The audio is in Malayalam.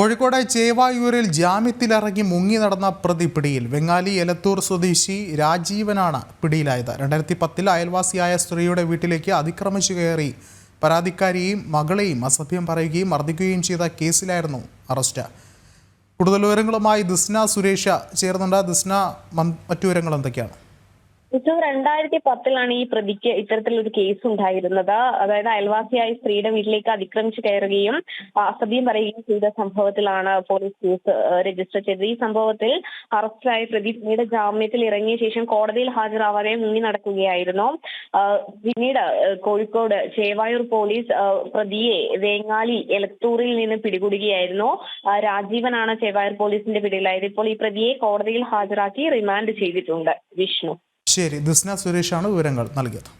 കോഴിക്കോട് ചേവായൂരിൽ ജാമ്യത്തിലിറങ്ങി മുങ്ങി നടന്ന പ്രതി പിടിയിൽ വെങ്ങാലി എലത്തൂർ സ്വദേശി രാജീവനാണ് പിടിയിലായത്. രണ്ടായിരത്തി പത്തിൽ അയൽവാസിയായ സ്ത്രീയുടെ വീട്ടിലേക്ക് അതിക്രമിച്ചു കയറി പരാതിക്കാരിയെയും മകളെയും അസഭ്യം പറയുകയും മർദ്ദിക്കുകയും ചെയ്ത കേസിലായിരുന്നു അറസ്റ്റ്. കൂടുതൽ വിവരങ്ങളുമായി ദിസ്ന സുരേഷ ചേർന്നുണ്ട് ദിസ്ന മറ്റു വിവരങ്ങൾ എന്തൊക്കെയാണ്? ഇത് രണ്ടായിരത്തി പത്തിലാണ് ഈ പ്രതിക്ക് ഇത്തരത്തിലൊരു കേസ് ഉണ്ടായിരുന്നത്. അതായത് അയൽവാസിയായ സ്ത്രീയുടെ വീട്ടിലേക്ക് അതിക്രമിച്ചു കയറുകയും അസഭ്യം പറയുകയും ചെയ്ത സംഭവത്തിലാണ് പോലീസ് കേസ് രജിസ്റ്റർ ചെയ്തത്. ഈ സംഭവത്തിൽ അറസ്റ്റിലായ പ്രതി പിന്നീട് ജാമ്യത്തിൽ ഇറങ്ങിയ ശേഷം കോടതിയിൽ ഹാജരാവാതെ മുങ്ങി നടക്കുകയായിരുന്നു. പിന്നീട് കോഴിക്കോട് ചേവായൂർ പോലീസ് പ്രതിയെ വേങ്ങാലി എലത്തൂറിൽ നിന്ന് പിടികൂടുകയായിരുന്നു. രാജീവനാണ് ചേവായൂർ പോലീസിന്റെ പിടിയിലായത്. ഇപ്പോൾ ഈ പ്രതിയെ കോടതിയിൽ ഹാജരാക്കി റിമാൻഡ് ചെയ്തിട്ടുണ്ട് വിഷ്ണു. ശരി. ദിസ്ന സുരേഷാണ് വിവരങ്ങൾ നൽകിയത്.